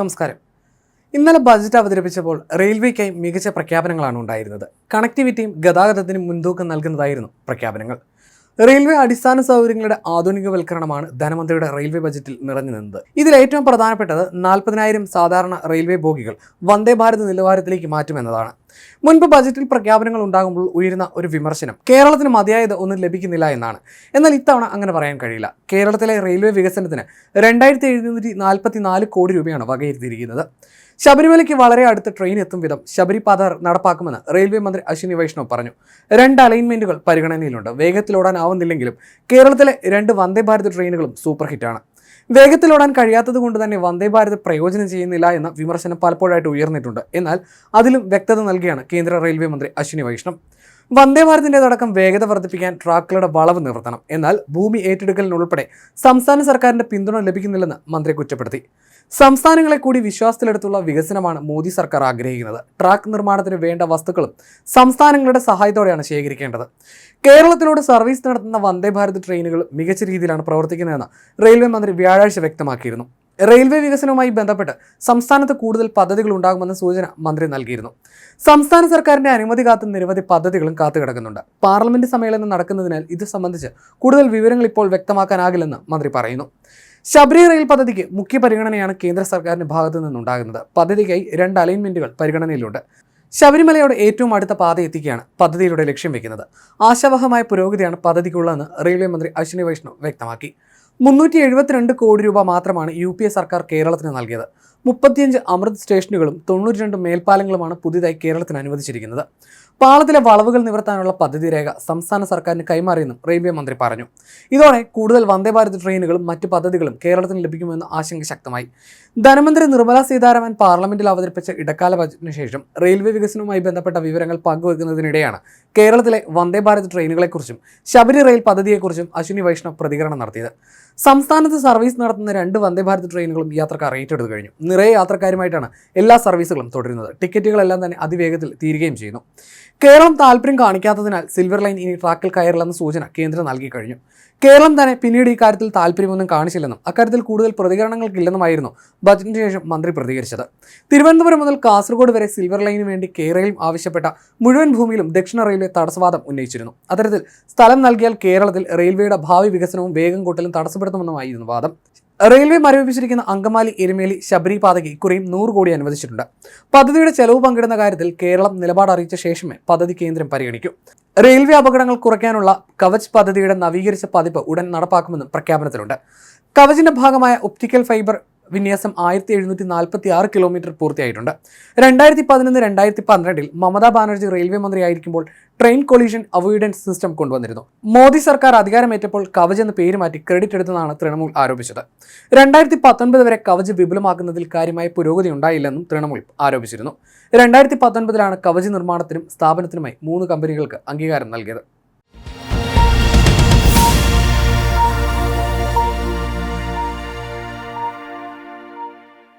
നമസ്കാരം. ഇന്നലെ ബജറ്റ് അവതരിപ്പിച്ചപ്പോൾ റെയിൽവേക്കായി മികച്ച പ്രഖ്യാപനങ്ങളാണ് ഉണ്ടായിരുന്നത്. കണക്ടിവിറ്റിയും ഗതാഗതത്തിനും മുൻതൂക്കം നൽകുന്നതായിരുന്നു പ്രഖ്യാപനങ്ങൾ. റെയിൽവേ അടിസ്ഥാന സൗകര്യങ്ങളുടെ ആധുനികവൽക്കരണമാണ് ധനമന്ത്രിയുടെ റെയിൽവേ ബജറ്റിൽ നിറഞ്ഞു നിന്നത്. ഇതിൽ ഏറ്റവും പ്രധാനപ്പെട്ടത് നാൽപ്പതിനായിരം സാധാരണ റെയിൽവേ ബോഗികൾ വന്ദേ ഭാരത് നിലവാരത്തിലേക്ക് മാറ്റുമെന്നതാണ്. മുൻപ് ബജറ്റിൽ പ്രഖ്യാപനങ്ങൾ ഉണ്ടാകുമ്പോൾ ഉയരുന്ന ഒരു വിമർശനം കേരളത്തിന് മതിയായത് ഒന്നും ലഭിക്കുന്നില്ല എന്നാണ്. എന്നാൽ ഇത്തവണ അങ്ങനെ പറയാൻ കഴിയില്ല. കേരളത്തിലെ റെയിൽവേ വികസനത്തിന് രണ്ടായിരത്തി എഴുന്നൂറ്റി നാൽപ്പത്തി നാല് കോടി രൂപയാണ് വകയിരുത്തിയിരിക്കുന്നത്. ശബരിമലയ്ക്ക് വളരെ അടുത്ത് ട്രെയിൻ എത്തും വിധം ശബരിപാത നടപ്പാക്കുമെന്ന് റെയിൽവേ മന്ത്രി അശ്വിനി വൈഷ്ണവ് പറഞ്ഞു. രണ്ട് അലൈൻമെന്റുകൾ പരിഗണനയിലുണ്ട്. വേഗത്തിലോടാനാവുന്നില്ലെങ്കിലും കേരളത്തിലെ രണ്ട് വന്ദേ ഭാരത് ട്രെയിനുകളും സൂപ്പർ ഹിറ്റാണ് വേഗത്തിലോടാൻ കഴിയാത്തത് കൊണ്ട് തന്നെ വന്ദേ ഭാരത് പ്രയോജനം ചെയ്യുന്നില്ല എന്ന വിമർശനം പലപ്പോഴായിട്ട് ഉയർന്നിട്ടുണ്ട്. എന്നാൽ അതിലും വ്യക്തത നൽകിയാണ് കേന്ദ്ര റെയിൽവേ മന്ത്രി അശ്വിനി വൈഷ്ണവ്. വന്ദേ തുടക്കം വേഗത വർദ്ധിപ്പിക്കാൻ ട്രാക്കുകളുടെ വളവ് നിവർത്തണം എന്നാൽ ഭൂമി ഏറ്റെടുക്കലിനുൾപ്പെടെ സംസ്ഥാന സർക്കാരിന്റെ പിന്തുണ ലഭിക്കുന്നില്ലെന്ന് മന്ത്രി കുറ്റപ്പെടുത്തി. സംസ്ഥാനങ്ങളെ കൂടി വിശ്വാസത്തിലെടുത്തുള്ള വികസനമാണ് മോദി സർക്കാർ ആഗ്രഹിക്കുന്നത്. ട്രാക്ക് നിർമ്മാണത്തിന് വേണ്ട വസ്തുക്കളും സംസ്ഥാനങ്ങളുടെ സഹായത്തോടെയാണ് ശേഖരിക്കേണ്ടത്. കേരളത്തിലൂടെ സർവീസ് നടത്തുന്ന വന്ദേ ഭാരത് ട്രെയിനുകൾ മികച്ച രീതിയിലാണ് പ്രവർത്തിക്കുന്നതെന്ന് റെയിൽവേ മന്ത്രി വ്യാഴാഴ്ച വ്യക്തമാക്കിയിരുന്നു. റെയിൽവേ വികസനവുമായി ബന്ധപ്പെട്ട് സംസ്ഥാനത്ത് കൂടുതൽ പദ്ധതികൾ ഉണ്ടാകുമെന്ന സൂചന മന്ത്രി നൽകിയിരുന്നു. സംസ്ഥാന സർക്കാരിന്റെ അനുമതി കാത്ത് നിരവധി പദ്ധതികളും കാത്തുകിടക്കുന്നുണ്ട് പാർലമെന്റ് സമ്മേളനം നടക്കുന്നതിനാൽ ഇത് സംബന്ധിച്ച് കൂടുതൽ വിവരങ്ങൾ ഇപ്പോൾ വ്യക്തമാക്കാനാകില്ലെന്ന് മന്ത്രി പറയുന്നു. ശബരി റെയിൽ പദ്ധതിക്ക് മുഖ്യ പരിഗണനയാണ് കേന്ദ്ര സർക്കാരിന്റെ ഭാഗത്തു നിന്നുണ്ടാകുന്നത്. പദ്ധതിക്കായി രണ്ട് അലൈൻമെന്റുകൾ പരിഗണനയിലുണ്ട്. ശബരിമലയോട് ഏറ്റവും അടുത്ത പാത എത്തിക്കുകയാണ് പദ്ധതിയിലൂടെ ലക്ഷ്യം വെക്കുന്നത്. ആശാവഹമായ പുരോഗതിയാണ് പദ്ധതിക്കുള്ളതെന്ന് റെയിൽവേ മന്ത്രി അശ്വിനി വൈഷ്ണവ് വ്യക്തമാക്കി. മുന്നൂറ്റി എഴുപത്തിരണ്ട് കോടി രൂപ മാത്രമാണ് യു പി എ സർക്കാർ കേരളത്തിന് നൽകിയത്. മുപ്പത്തിയഞ്ച് അമൃത് സ്റ്റേഷനുകളും തൊണ്ണൂറ്റി രണ്ട് മേൽപ്പാലങ്ങളുമാണ് പുതിയതായി കേരളത്തിന് അനുവദിച്ചിരിക്കുന്നത്. പാളത്തിലെ വളവുകൾ നിവർത്താനുള്ള പദ്ധതി രേഖ സംസ്ഥാന സർക്കാരിന് കൈമാറിയെന്നും റെയിൽവേ മന്ത്രി പറഞ്ഞു. ഇതോടെ കൂടുതൽ വന്ദേ ഭാരത് ട്രെയിനുകളും മറ്റ് പദ്ധതികളും കേരളത്തിന് ലഭിക്കുമെന്ന ആശങ്ക ശക്തമായി. ധനമന്ത്രി നിർമ്മലാ സീതാരാമൻ പാർലമെന്റിൽ അവതരിപ്പിച്ച ഇടക്കാല ബജറ്റിന് ശേഷം റെയിൽവേ വികസനവുമായി ബന്ധപ്പെട്ട വിവരങ്ങൾ പങ്കുവെക്കുന്നതിനിടെയാണ് കേരളത്തിലെ വന്ദേ ഭാരത് ട്രെയിനുകളെക്കുറിച്ചും ശബരി റെയിൽ പദ്ധതിയെക്കുറിച്ചും അശ്വിനി വൈഷ്ണവ് പ്രതികരണം നടത്തിയത്. സംസ്ഥാനത്ത് സർവീസ് നടത്തുന്ന രണ്ട് വന്ദേ ഭാരത് ട്രെയിനുകളും യാത്രക്കാർ ഏറ്റെടുത്തു കഴിഞ്ഞു. നിറയെ യാത്രക്കാരുമായിട്ടാണ് എല്ലാ സർവീസുകളും തുടരുന്നത്. ടിക്കറ്റുകളെല്ലാം തന്നെ അതിവേഗത്തിൽ തീരുകയും ചെയ്യുന്നു. കേരളം താല്പര്യം കാണിക്കാത്തതിനാൽ സിൽവർ ലൈൻ ഇനി ട്രാക്കിൽ കയറില്ലെന്ന സൂചന കേന്ദ്രം നൽകി കഴിഞ്ഞു. കേരളം തന്നെ പിന്നീട് ഈ കാര്യത്തിൽ താല്പര്യമൊന്നും കാണിച്ചില്ലെന്നും അക്കാര്യത്തിൽ കൂടുതൽ പ്രതികരണങ്ങൾക്കില്ലെന്നുമായിരുന്നു ബജറ്റിന് ശേഷം മന്ത്രി പ്രതികരിച്ചത്. തിരുവനന്തപുരം മുതൽ കാസർഗോഡ് വരെ സിൽവർ ലൈനിന് വേണ്ടി കേരളയിൽ ആവശ്യപ്പെട്ട മുഴുവൻ ഭൂമിയിലും ദക്ഷിണ റെയിൽവേ തടസ്സവാദം ഉന്നയിച്ചിരുന്നു. അത്തരത്തിൽ സ്ഥലം നൽകിയാൽ കേരളത്തിൽ റെയിൽവേയുടെ ഭാവി വികസനവും വേഗം കൂട്ടലും തടസ്സപ്പെടുത്തുമെന്നുമായിരുന്നു വാദം. റെയിൽവേ മരവിപ്പിച്ചിരിക്കുന്ന അങ്കമാലി എരുമേലി ശബരി പാതയ്ക്ക് ഇക്കുറിയും നൂറ് കോടി അനുവദിച്ചിട്ടുണ്ട്. പദ്ധതിയുടെ ചെലവ് പങ്കിടുന്ന കാര്യത്തിൽ കേരളം നിലപാട് അറിയിച്ച ശേഷമേ പദ്ധതി കേന്ദ്രം പരിഗണിക്കൂ. റെയിൽവേ അപകടങ്ങൾ കുറയ്ക്കാനുള്ള കവച് പദ്ധതിയുടെ നവീകരിച്ച പതിപ്പ് ഉടൻ നടപ്പാക്കുമെന്നും പ്രഖ്യാപനത്തിലുണ്ട്. കവചിന്റെ ഭാഗമായ ഒപ്റ്റിക്കൽ ഫൈബർ വിന്യാസം ആയിരത്തി എഴുന്നൂറ്റി നാൽപ്പത്തി ആറ് കിലോമീറ്റർ പൂർത്തിയായിട്ടുണ്ട്. രണ്ടായിരത്തി പതിനൊന്ന് രണ്ടായിരത്തി പന്ത്രണ്ടിൽ മമതാ ബാനർജി റെയിൽവേ മന്ത്രിയായിരിക്കുമ്പോൾ ട്രെയിൻ കൊളീഷൻ അവോയ്ഡൻസ് സിസ്റ്റം കൊണ്ടുവന്നിരുന്നു. മോദി സർക്കാർ അധികാരമേറ്റപ്പോൾ കവച് എന്ന പേര് മാറ്റി ക്രെഡിറ്റ് എടുത്തതാണ് തൃണമൂൽ ആരോപിച്ചത്. രണ്ടായിരത്തി പത്തൊൻപത് വരെ കവച് വിപുലമാക്കുന്നതിൽ കാര്യമായ പുരോഗതി ഉണ്ടായില്ലെന്നും തൃണമൂൽ ആരോപിച്ചിരുന്നു. രണ്ടായിരത്തി പത്തൊൻപതിലാണ് കവച് നിർമ്മാണത്തിനും സ്ഥാപനത്തിനുമായി മൂന്ന് കമ്പനികൾക്ക് അംഗീകാരം നൽകിയത്.